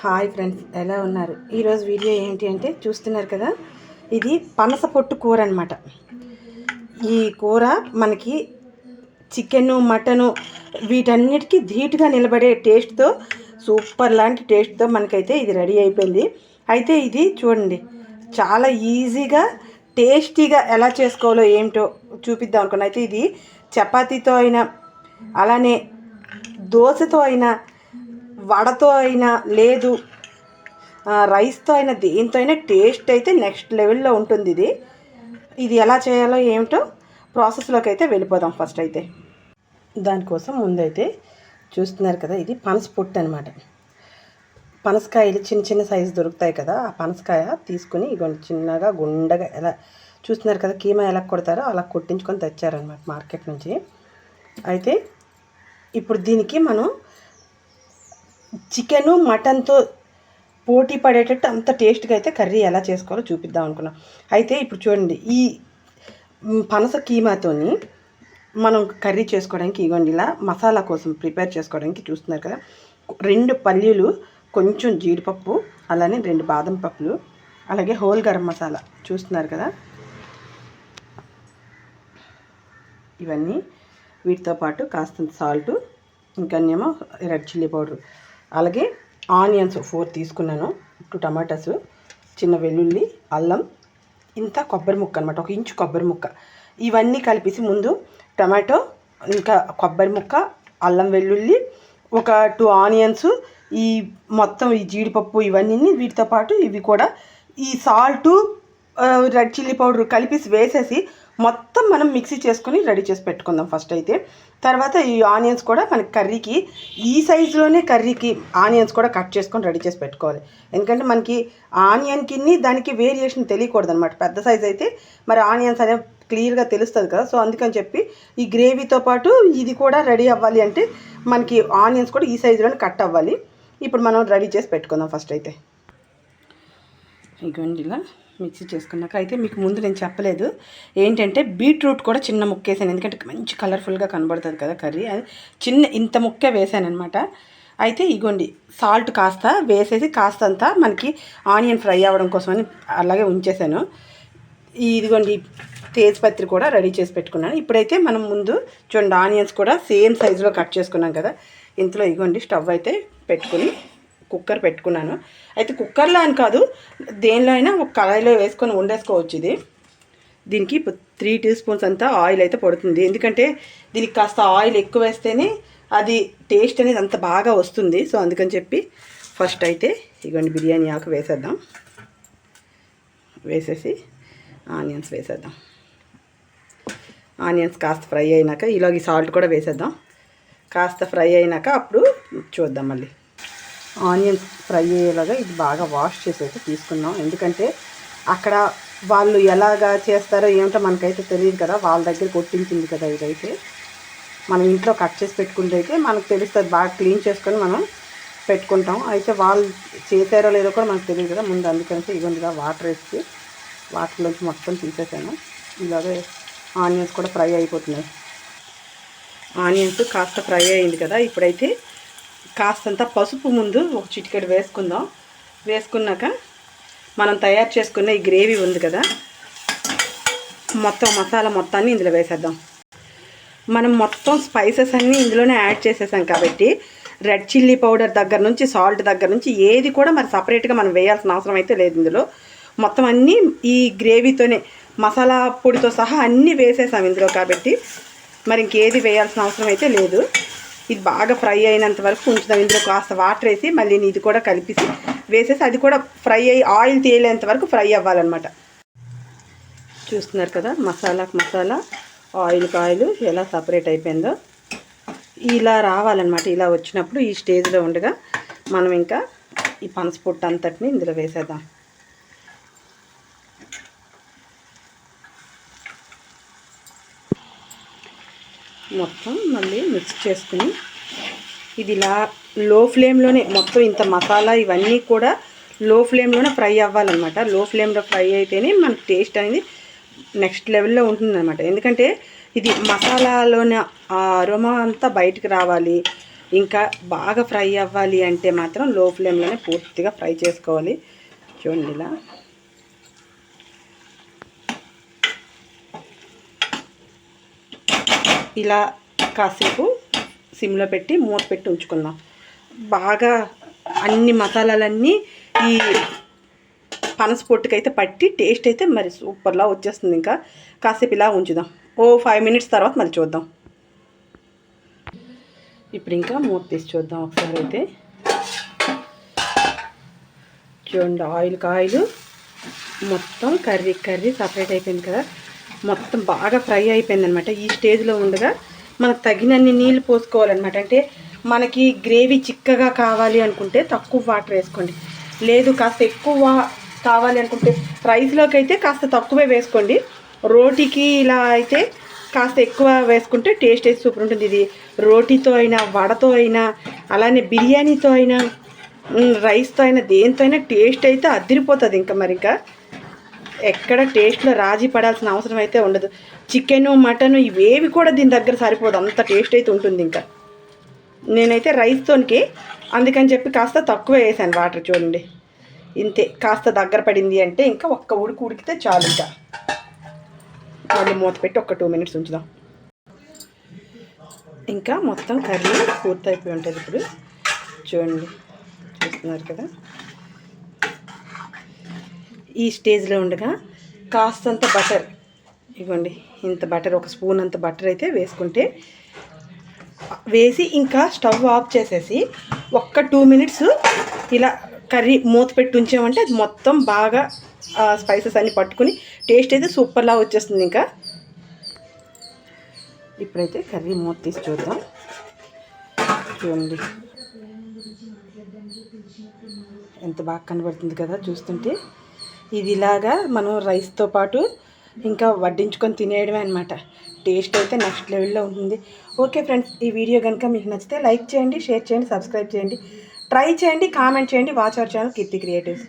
Hi friends ఎలా ఉన్నారు? ఈరోజు వీడియో ఏంటి అంటే చూస్తున్నారు కదా ఇది పనస పొట్టు కూర అనమాట ఈ కూర మనకి చికెను మటను వీటన్నిటికీ ధీటుగా నిలబడే టేస్ట్తో సూపర్ లాంటి టేస్ట్తో మనకైతే ఇది రెడీ అయిపోయింది. అయితే ఇది చూడండి చాలా ఈజీగా టేస్టీగా ఎలా చేసుకోవాలో ఏమిటో చూపిద్దాం అనుకున్నా. అయితే ఇది చపాతీతో అయినా అలానే దోశతో అయినా వడతో అయినా లేదు. రైస్తో అయినా దేంతో అయినా టేస్ట్ అయితే నెక్స్ట్ లెవెల్లో ఉంటుంది ఇది. ఇది ఎలా చేయాలో ఏమిటో ప్రాసెస్లోకి అయితే వెళ్ళిపోదాం ఫస్ట్ అయితే. దానికోసం ముందైతే చూస్తున్నారు కదా ఇది పనస పొట్టు అనమాట పనసకాయలు చిన్న చిన్న సైజు దొరుకుతాయి కదా ఆ పనసకాయ తీసుకుని ఇగోండి చిన్నగా గుండగా ఎలా చూస్తున్నారు కదా కీమా ఎలా కొడతారో అలా కొట్టించుకొని తెచ్చారనమాట మార్కెట్ నుంచి. అయితే ఇప్పుడు దీనికి మనం చికెను మటన్తో పోటీ పడేటట్టు అంత టేస్ట్గా అయితే కర్రీ ఎలా చేసుకోవాలో చూపిద్దాం అనుకున్నాం. అయితే ఇప్పుడు చూడండి ఈ పనస కీమాతోని మనం కర్రీ చేసుకోవడానికి ఇవ్వండి ఇలా మసాలా కోసం ప్రిపేర్ చేసుకోవడానికి చూస్తున్నారు కదా. రెండు పల్లీలు కొంచెం జీడిపప్పు అలానే రెండు బాదం పప్పులు అలాగే హోల్ గరం మసాలా చూస్తున్నారు కదా. ఇవన్నీ వీటితో పాటు కాస్తంత సాల్ట్ ఇంకానేమో రెడ్ చిల్లీ పౌడర్. అలాగే ఆనియన్స్ ఫోర్ తీసుకున్నాను టూ టమాటాస్ చిన్న వెల్లుల్లి అల్లం ఇంత కొబ్బరి ముక్క అనమాట ఒక ఇంచు కొబ్బరి ముక్క. ఇవన్నీ కలిపేసి ముందు టమాటో ఇంకా కొబ్బరి ముక్క అల్లం వెల్లుల్లి ఒక టూ ఆనియన్స్ ఈ మొత్తం ఈ జీడిపప్పు ఇవన్నీ వీటితో పాటు ఇవి కూడా ఈ సాల్టు రెడ్ చిల్లీ పౌడర్ కలిపేసి వేసేసి మొత్తం మనం మిక్సీ చేసుకొని రెడీ చేసి పెట్టుకుందాం ఫస్ట్ అయితే. తర్వాత ఈ ఆనియన్స్ కూడా మనకి కర్రీకి ఈ సైజులోనే కర్రీకి ఆనియన్స్ కూడా కట్ చేసుకొని రెడీ చేసి పెట్టుకోవాలి. ఎందుకంటే మనకి ఆనియన్కి దానికి వేరియేషన్ తెలియకూడదు అనమాట పెద్ద సైజ్ అయితే మరి ఆనియన్స్ అనే క్లియర్గా తెలుస్తుంది కదా. సో అందుకని చెప్పి ఈ గ్రేవీతో పాటు ఇది కూడా రెడీ అవ్వాలి అంటే మనకి ఆనియన్స్ కూడా ఈ సైజులోనే కట్ అవ్వాలి. ఇప్పుడు మనం రెడీ చేసి పెట్టుకుందాం ఫస్ట్ అయితే. ఇగోండి ఇలా. మిక్సీ చేసుకున్నాక అయితే మీకు ముందు నేను చెప్పలేదు. ఏంటంటే బీట్రూట్ కూడా చిన్న ముక్క వేసాను ఎందుకంటే మంచి కలర్ఫుల్గా కనబడుతుంది కదా కర్రీ. అది చిన్న ఇంత ముక్క వేసాను అనమాట అయితే ఇగోండి సాల్ట్ కాస్త వేసేసి కాస్తంత మనకి ఆనియన్ ఫ్రై అవ్వడం కోసమని అలాగే ఉంచేసాను. ఇదిగోండి తేజ్పత్రి కూడా రెడీ చేసి పెట్టుకున్నాను. ఇప్పుడైతే మనం ముందు చూడండి ఆనియన్స్ కూడా సేమ్ సైజులో కట్ చేసుకున్నాం కదా. ఇందులో ఇగోండి స్టవ్ అయితే పెట్టుకుని కుక్కర్ పెట్టుకున్నాను. అయితే కుక్కర్లో అని కాదు దేనిలో అయినా ఒక కళాయిలో వేసుకొని వండేసుకోవచ్చు ఇది. దీనికి త్రీ టీ స్పూన్స్ అంతా ఆయిల్ అయితే పడుతుంది. ఎందుకంటే దీనికి కాస్త ఆయిల్ ఎక్కువ వేస్తేనే అది టేస్ట్ అనేది అంత బాగా వస్తుంది. సో అందుకని చెప్పి ఫస్ట్ అయితే ఇగోండి బిర్యానీ ఆకు వేసేద్దాం. వేసేసి ఆనియన్స్ వేసేద్దాం. ఆనియన్స్ కాస్త ఫ్రై అయినాక ఇలాగ సాల్ట్ కూడా వేసేద్దాం. కాస్త ఫ్రై అయినాక అప్పుడు చూద్దాం మళ్ళీ. ఆనియన్స్ ఫ్రై అయ్యేలాగా ఇది బాగా వాష్ చేసేసి తీసుకున్నాం. ఎందుకంటే అక్కడ వాళ్ళు ఎలాగా చేస్తారో ఏమిటో మనకైతే తెలియదు కదా. వాళ్ళ దగ్గర కొట్టించింది కదా ఇదైతే. మనం ఇంట్లో కట్ చేసి పెట్టుకుంటే అయితే మనకు తెలుస్తుంది. బాగా క్లీన్ చేసుకొని మనం పెట్టుకుంటాం. అయితే వాళ్ళు చేశారో లేదో కూడా మనకు తెలియదు కదా. ముందు అందుకని ఇవ్వండిగా వాటర్ వేసి వాటర్లోంచి మొత్తం తీసేసాను. ఇలాగే ఆనియన్స్ కూడా ఫ్రై అయిపోతున్నాయి. ఆనియన్స్ కాస్త ఫ్రై అయింది కదా. ఇప్పుడైతే కాస్తంత పసుపు ముందు ఒక చిటికెడు వేసుకుందాం. వేసుకున్నాక మనం తయారు చేసుకున్న ఈ గ్రేవీ ఉంది కదా మొత్తం మసాలా మొత్తాన్ని ఇందులో వేసేద్దాం. మనం మొత్తం స్పైసెస్ అన్నీ ఇందులోనే యాడ్ చేసేసాం కాబట్టి రెడ్ చిల్లీ పౌడర్ దగ్గర నుంచి సాల్ట్ దగ్గర నుంచి ఏది కూడా మరి సపరేట్గా మనం వేయాల్సిన అవసరం అయితే లేదు ఇందులో. మొత్తం అన్నీ ఈ గ్రేవీతోనే మసాలా పొడితో సహా అన్నీ వేసేసాం ఇందులో కాబట్టి మరి ఇంకేది వేయాల్సిన అవసరం అయితే లేదు. ఇది బాగా ఫ్రై అయినంత వరకు ఉంచుదాం. ఇందులో కాస్త వాటర్ వేసి మళ్ళీ ఇది కూడా కలిపేసి వేసేసి అది కూడా ఫ్రై అయ్యి ఆయిల్ తేలేంత వరకు ఫ్రై అవ్వాలన్నమాట. చూస్తున్నారు కదా మసాలాకు మసాలా ఆయిల్కి ఆయిల్ ఎలా సపరేట్ అయిపోయిందో. ఇలా రావాలన్నమాట. ఇలా వచ్చినప్పుడు ఈ స్టేజ్లో ఉండగా మనం ఇంకా ఈ పనసపొట్టు అంతటిని ఇందులో వేసేద్దాం. మొత్తం మళ్ళీ మిక్స్ చేసుకుని ఇది ఇలా లో ఫ్లేమ్లోనే మొత్తం ఇంత మసాలా ఇవన్నీ కూడా లో ఫ్లేమ్లోనే ఫ్రై అవ్వాలన్నమాట. లో ఫ్లేమ్లో ఫ్రై అయితేనే మనకు టేస్ట్ అనేది నెక్స్ట్ లెవెల్లో ఉంటుందన్నమాట. ఎందుకంటే ఇది మసాలాలోని ఆ అరోమా అంతా బయటకు రావాలి. ఇంకా బాగా ఫ్రై అవ్వాలి అంటే మాత్రం లో ఫ్లేమ్లోనే పూర్తిగా ఫ్రై చేసుకోవాలి. చూడండి ఇలా. ఇలా కాసేపు సిమ్లో పెట్టి మూత పెట్టి ఉంచుకుందాం. బాగా అన్ని మసాలాలన్నీ ఈ పనస పొట్టుకైతే పట్టి టేస్ట్ అయితే మరి సూపర్లా వచ్చేస్తుంది ఇంకా. కాసేపు ఇలా ఉంచుదాం. ఓ ఫైవ్ మినిట్స్ తర్వాత మళ్ళీ చూద్దాం. ఇప్పుడు ఇంకా మూత తీసి చూద్దాం ఒకసారి అయితే. చూడండి ఆయిల్ ఆయిల్ మొత్తం కర్రీ కర్రీ సపరేట్ అయిపోయింది కదా. మొత్తం బాగా ఫ్రై అయిపోయిందనమాట ఈ స్టేజ్లో ఉండగా మనకు తగినన్ని నీళ్ళు పోసుకోవాలన్నమాట. అంటే మనకి గ్రేవీ చిక్కగా కావాలి అనుకుంటే తక్కువ వాటర్ వేసుకోండి. లేదు కాస్త ఎక్కువ కావాలి అనుకుంటే రైస్లోకి అయితే కాస్త తక్కువే వేసుకోండి. రోటీకి ఇలా అయితే కాస్త ఎక్కువ వేసుకుంటే టేస్ట్ అయితే సూపర్ ఉంటుంది. ఇది రోటీతో అయినా వడతో అయినా అలానే బిర్యానీతో అయినా రైస్తో అయినా దేనితో అయినా టేస్ట్ అయితే అదిరిపోతుంది ఇంకా మరి ఇంకా ఎక్కడ టేస్ట్లో రాజీ పడాల్సిన అవసరం అయితే ఉండదు. చికెను మటను ఇవేవి కూడా దీని దగ్గర సరిపోదు. అంత టేస్ట్ అయితే ఉంటుంది ఇంకా. నేనైతే రైస్తోనికి అందుకని చెప్పి కాస్త తక్కువ వేసాను వాటర్ చూడండి. ఇంతే. కాస్త దగ్గర పడింది అంటే ఇంకా ఒక్క ఉడికి ఉడికితే చాలు ఇంకా. మళ్ళీ మూత పెట్టి ఒక టూ మినిట్స్ ఉంచుదాం. ఇంకా మొత్తం కర్రీ పూర్తయిపోయి ఉంటుంది ఇప్పుడు. చూడండి. చూస్తున్నారు కదా. ఈ స్టేజ్లో ఉండగా కాస్తంత బటర్. ఇవ్వండి ఇంత బటర్ ఒక స్పూన్ అంత బటర్ అయితే వేసుకుంటే వేసి ఇంకా స్టవ్ ఆఫ్ చేసేసి ఒక్క టూ మినిట్స్ ఇలా కర్రీ మూత పెట్టి ఉంచామంటే అది మొత్తం బాగా స్పైసెస్ అన్నీ పట్టుకుని టేస్ట్ అయితే సూపర్లా వచ్చేస్తుంది ఇంకా. ఇప్పుడైతే కర్రీ మూత తీసి చూద్దాం. చూడండి. ఎంత బాగా కనబడుతుంది కదా చూస్తుంటే. ఇది ఇలాగా మనం రైస్తో పాటు ఇంకా వడ్డించుకొని తినేయడమే అనమాట టేస్ట్ అయితే నెక్స్ట్ లెవెల్లో ఉంటుంది. ఓకే ఫ్రెండ్స్ ఈ వీడియో కనుక మీకు నచ్చితే లైక్ చేయండి షేర్ చేయండి సబ్స్క్రైబ్ చేయండి ట్రై చేయండి కామెంట్ చేయండి. Watch our channel Keerthi creatives.